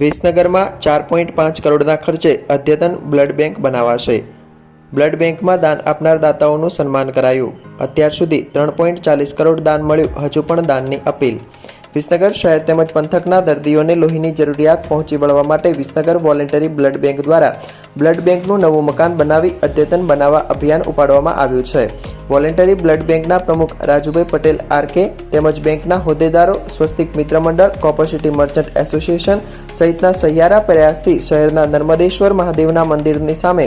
વિસનગરમાં ચાર પોઈન્ટ પાંચ કરોડના ખર્ચે અદ્યતન બ્લડ બેંક બનાવાશે. બ્લડ બેંકમાં દાન આપનાર દાતાઓનું સન્માન કરાયું. અત્યાર સુધી ત્રણ પોઈન્ટ ચાલીસ કરોડ દાન મળ્યું, હજુ પણ દાનની અપીલ વિસનગર શહેર તેમજ પંથકના દર્દીઓને લોહીની જરૂરિયાત પહોંચી વળવા માટે વિસનગર વોલેન્ટરી બ્લડ બેંક દ્વારા બ્લડ બેંકનું નવું મકાન બનાવી અદ્યતન બનાવવા અભિયાન ઉપાડવામાં આવ્યું છે. વોલેન્ટરી બ્લડ બેંકના પ્રમુખ રાજુભાઈ પટેલ આરકે તેમજ બેંકના હોદ્દેદારો, સ્વસ્તિક મિત્ર મંડળ કોપરસિટી મર્ચન્ટ એસોસિએશન સહિતના સહિયારા પ્રયાસથી શહેરના નર્મદેશ્વર મહાદેવના મંદિરની સામે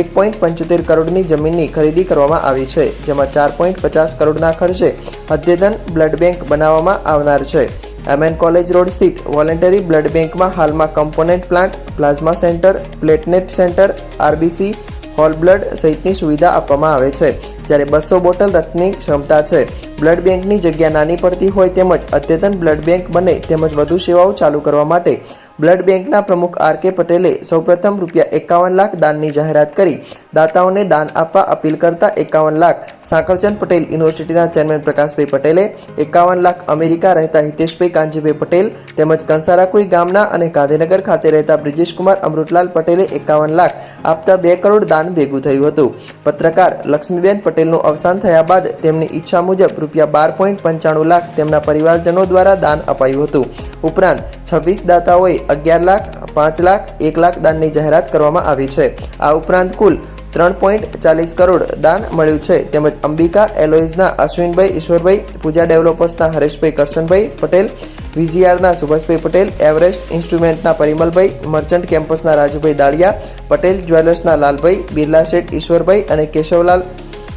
એક પોઈન્ટ પંચોતેર કરોડની જમીનની ખરીદી કરવામાં આવી છે, જેમાં ચાર પોઈન્ટ પચાસ કરોડના ખર્ચે અદ્યતન બ્લડ બેંક બનાવવામાં આવનાર છે. એમએન કોલેજ રોડ સ્થિત વોલેન્ટરી બ્લડ બેંકમાં હાલમાં component plant, plasma center, platelet center, RBC, whole blood સહિતની સુવિધા આપવામાં આવે છે, જ્યારે બસો બોટલ રક્તની ક્ષમતા છે. બ્લડ બેંકની જગ્યા નાની પડતી હોય તેમજ અદ્યતન બ્લડ બેંક બને તેમજ વધુ સેવાઓ ચાલુ કરવા માટે બ્લડ બેંકના પ્રમુખ આર કે પટેલે સૌપ્રથમ રૂપિયા એકાવન લાખ દાનની જાહેરાત કરી. દાતાઓને દાન આપવા અપીલ કરતા એકાવન લાખ. સાંકળચંદ પટેલ યુનિવર્સિટીના ચેરમેન પ્રકાશભાઈ પટેલે એકાવન લાખ અમેરિકા રહેતા હિતેશભાઈ કાંજીભાઈ પટેલ તેમજ કંસારાકુઈ ગામના અને ગાંધીનગર ખાતે રહેતા બ્રિજેશકુમાર અમૃતલાલ પટેલે એકાવન લાખ આપતા બે કરોડ દાન ભેગું થયું હતું. પત્રકાર લક્ષ્મીબેન પટેલનું અવસાન થયા બાદ તેમની ઈચ્છા મુજબ રૂપિયા બાર પોઈન્ટ પંચાણું લાખ તેમના પરિવારજનો દ્વારા દાન અપાયું હતું. ઉપરાંત છવ્વીસ દાતાઓએ અગિયાર લાખ, પાંચ લાખ, એક લાખ દાનની જાહેરાત કરવામાં આવી છે. આ ઉપરાંત કુલ ત્રણ પોઈન્ટ ચાલીસ કરોડ દાન મળ્યું છે. તેમજ અંબિકા એલોઇઝના અશ્વિનભાઈ, ઈશ્વરભાઈ, પૂજા ડેવલપર્સના હરેશભાઈ, કરશનભાઈ પટેલ, વીજીઆરના સુભાષભાઈ પટેલ, એવરેસ્ટ ઇન્સ્ટ્રુમેન્ટના પરિમલભાઈ, મર્ચન્ટ કેમ્પસના રાજુભાઈ દાળિયા, પટેલ જ્વેલર્સના લાલભાઈ, બિરલા શેઠ, ઈશ્વરભાઈ અને કેશવલાલ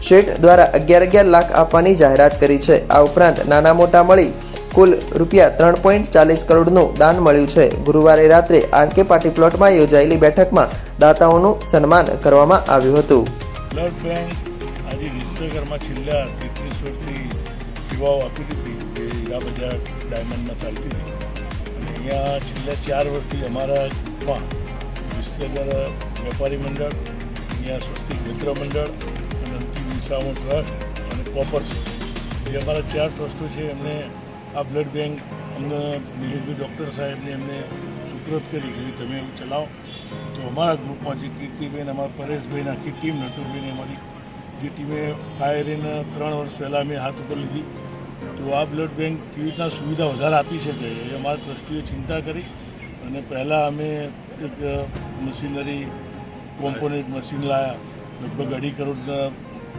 શેઠ દ્વારા અગિયાર અગિયાર લાખ આપવાની જાહેરાત કરી છે. આ ઉપરાંત નાના મોટા મળી કુલ રૂપિયા ત્રણ પોઈન્ટ ચાલીસ કરોડનું દાન મળ્યું છે. ગુરુવારે રાત્રે આરકે પાર્ટી પ્લોટમાં યોજાયેલી બેઠકમાં દાતાઓનું સન્માન કરવામાં આવ્યું હતું. બ્લડ બેંક આજે વિશ્વકર્મા છેલ્લા તેત્રીસ વર્ષથી સેવાઓ આપી હતી જે હીરા બજાર ડાયમંડમાં ચાલતી હતી. અને અહીંયા છેલ્લા ચાર વર્ષથી અમારા ગ્રુપમાં વિશ્વકર વેપારી મંડળ, અહીંયા સ્વસ્તિક મિત્ર મંડળ, અને અંતિમ વિસામો ટ્રસ્ટ અને કોપર્સ. જે અમારા ચાર ટ્રસ્ટો છે, એમને આ બ્લડ બેંક અમને નિલેશભાઈ ડૉક્ટર સાહેબને એમને સુપ્રત કરી કે તમે એવું ચલાવો. તો અમારા ગ્રુપમાં જે કીર્તિબેન, અમારા પરેશભાઈ આખી ટીમ નટુરભાઈને અમારી જે ટીમે ફાયરીને ત્રણ વર્ષ પહેલાં અમે હાથ ઉપર લીધી. તો આ બ્લડ બેંક કેવી રીતના સુવિધા વધારે આપી શકે એ અમારા દ્રષ્ટિએ ચિંતા કરી. અને પહેલાં અમે એક મશીનરી, કોમ્પોનેન્ટ મશીન લાવ્યા લગભગ અઢી કરોડના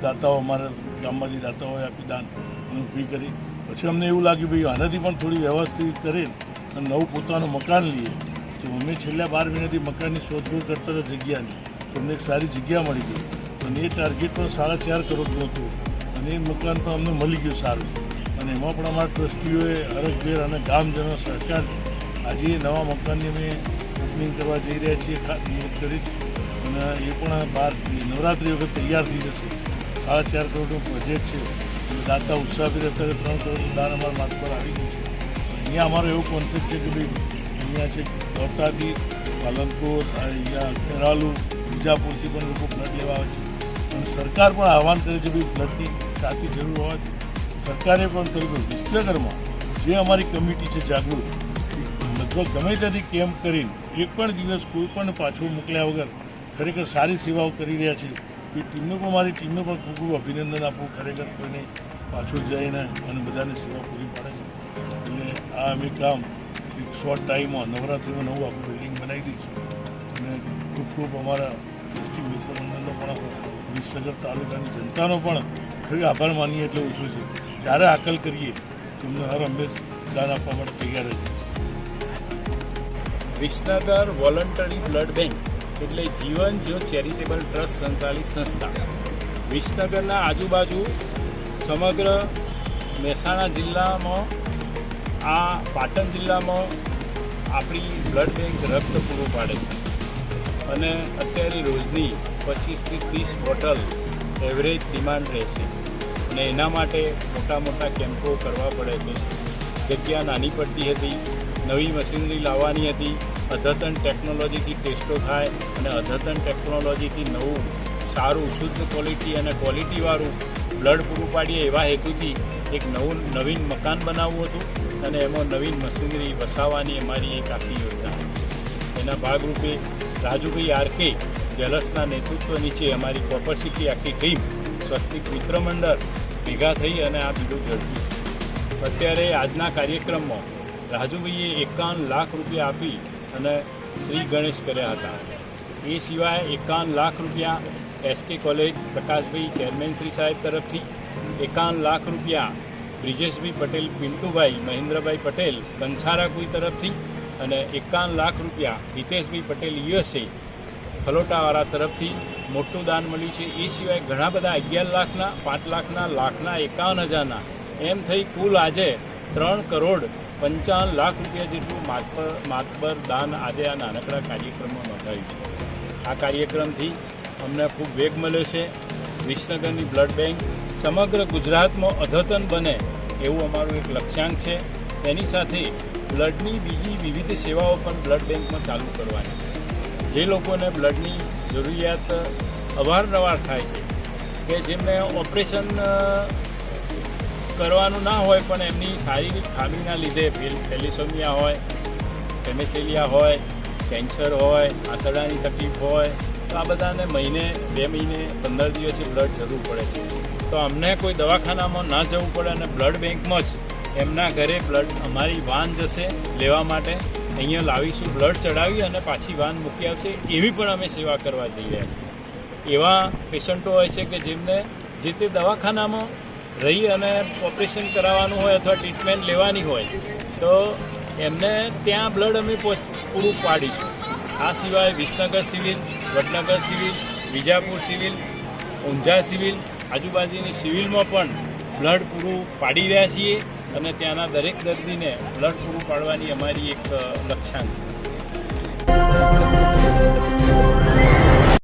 દાતાઓ અમારા ગામમાંથી દાતાઓએ આપી દાન અને કરી. પછી અમને એવું લાગ્યું, ભાઈ, આનાથી પણ થોડી વ્યવસ્થિત કરે અને નવું પોતાનું મકાન લઈએ. તો અમે છેલ્લા બાર મહિનાથી મકાનની શોધખોળ કરતા હતા જગ્યાની. તો અમને એક સારી જગ્યા મળી ગઈ. અને એ ટાર્ગેટ પણ સાડા ચાર કરોડનું હતું. અને એ મકાન પણ અમને મળી ગયું સારું. અને એમાં પણ અમારા ટ્રસ્ટીઓએ અરજભેર અને ગામજનો સહકાર આજે નવા મકાનની અમે ઓપનિંગ કરવા જઈ રહ્યા છીએ ખાતમુહૂર્ત કરી. અને એ પણ બાર, નવરાત્રિ વખત તૈયાર થઈ જશે. સાડા ચાર કરોડનું બજેટ છે. દાતા ઉત્સાહિત અત્યારે ત્રણ કરોડનું દાન અમારા માથ પર આવી ગયું છે. અહીંયા અમારો એવો કોન્સેપ્ટ છે કે ભાઈ અહીંયા છે દોતાથી પાલનપુર, અહીંયા ખેરાલુ બીજાપુરથી પણ લોકો બ્લડ લેવા આવે છે. અને સરકાર પણ આહવાન કરે છે ભાઈ બ્લડની સાચી જરૂર હોવાથી સરકારે પણ કર્યું વિશ્વકર્મા જે અમારી કમિટી છે જાગૃત, લગભગ ગમે ત્યાંથી કેમ્પ કરીને એક પણ દિવસ કોઈ પણ પાછું મોકલ્યા વગર ખરેખર સારી સેવાઓ કરી રહ્યા છે. એ ટીમનું પણ મારી ટીમને પણ ખૂબ ખૂબ અભિનંદન આપવું ખરેખર કોઈને પાછું જઈને અને બધાને સેવા પૂરી પાડે છે. એટલે આ અમે કામ એક શોર્ટ ટાઈમમાં નવરાત્રિમાં નવું આખું બિલ્ડિંગ બનાવી દઈશું. અને ખૂબ ખૂબ અમારા ટ્રસ્ટી મિત્રમંડળનો પણ વિસનગર તાલુકાની જનતાનો પણ ખરી આભાર માનીએ એટલે ઓછું છે. જ્યારે આકલ કરીએ, તમને હર હંમેશ દાન આપવા માટે તૈયાર છે વિસનગર વોલન્ટરી બ્લડ બેંક. એટલે જીવન જ્યોત ચેરિટેબલ ટ્રસ્ટ સંચાલિત સંસ્થા. વિસનગરના આજુબાજુ સમગ્ર મહેસાણા જિલ્લામાં, આ પાટણ જિલ્લામાં આપણી બ્લડ બેંક રક્ત પૂરું પાડે છે. અને અત્યારે રોજની પચીસથી ત્રીસ બોટલ એવરેજ ડિમાન્ડ રહે છે. અને એના માટે મોટા મોટા કેમ્પો કરવા પડે છે. જગ્યા નાની પડતી હતી, નવી મશીનરી લાવવાની હતી. અદ્યતન ટેકનોલોજીથી ટેસ્ટો થાય અને અદ્યતન ટેકનોલોજીથી નવું, સારું, શુદ્ધ ક્વોલિટી અને ક્વોલિટીવાળું બ્લડ પૂરું પાડીએ એવા હેતુથી એક નવું, નવીન મકાન બનાવવું હતું અને એમાં નવીન મશીનરી વસાવવાની અમારી એક આખી યોજના હતી. એના ભાગરૂપે રાજુભાઈ આરકે જલસના નેતૃત્વ નીચે અમારી પ્રોપરસિટી આખી ટીમ સ્વસ્તિક મિત્ર મંડળ ભેગા થઈ અને આ બીડું ઝડપ્યું. અત્યારે આજના કાર્યક્રમમાં રાજુભાઈએ એકાવન લાખ રૂપિયા આપી અને શ્રી ગણેશ કર્યા હતા. એ સિવાય એકાવન લાખ રૂપિયા SK college Prakashbhai chairman Shri સાહેબ તરફથી, એકાવન લાખ રૂપિયા બ્રિજેશભાઈ પટેલ, પિન્ટુભાઈ મહેન્દ્રભાઈ પટેલ, કંસારાકુઈ તરફથી અને એકાવન લાખ રૂપિયા હિતેશભાઈ પટેલ યુએસએ ફલોટાવાળા તરફથી મોટું દાન મળ્યું છે. એ સિવાય ઘણા બધા અગિયાર લાખના, પાંચ લાખના લાખના, એકાવન હજારના એમ થઈ કુલ આજે ત્રણ કરોડ પંચાવન લાખ રૂપિયા જેટલું માતબર માતબર દાન આજે આ નાનકડા કાર્યક્રમમાં નોંધાયું છે. આ કાર્યક્રમથી અમને ખૂબ વેગ મળ્યો છે. વિસનગરની બ્લડ બેંક સમગ્ર ગુજરાતમાં અધતન બને એવું અમારું એક લક્ષ્યાંક છે. તેની સાથે બ્લડની બીજી વિવિધ સેવાઓ પણ બ્લડ બેંકમાં ચાલુ કરવાની છે. જે લોકોને બ્લડની જરૂરિયાત અવારનવાર થાય છે કે જેમને ઓપરેશન કરવાનું ના હોય, પણ એમની શારીરિક ખામીના લીધે થેલિસોમિયા હોય ટેમેસેલિયા હોય, કેન્સર હોય, આંતરડાની તકલીફ હોય, તો આ બધાને મહિને, બે મહિને, પંદર દિવસે બ્લડ જરૂર પડે છે. તો અમને કોઈ દવાખાનામાં ના જવું પડે અને બ્લડ બેંકમાં જ એમના ઘરે બ્લડ, અમારી વાન જશે લેવા માટે, અહીંયા લાવીશું બ્લડ ચડાવી અને પાછી વાન મૂકી આવશે, એવી પણ અમે સેવા કરવા જઈ રહ્યા છીએ. એવા પેશન્ટો હોય છે કે જેમને જે તે દવાખાનામાં રહી અને ઓપરેશન કરાવવાનું હોય અથવા ટ્રીટમેન્ટ લેવાની હોય, તો એમને ત્યાં બ્લડ અમે પૂરું પાડીશું. આ સિવાય Visnagar civil, Vadnagar civil, Vijapur civil, Unjha civil, આજુબાજુની સિવિલમાં પણ બ્લડ પૂરું પાડી રહ્યા છીએ અને ત્યાંના દરેક દર્દીને બ્લડ પૂરું પાડવાની અમારી એક લક્ષ્યાંક છે.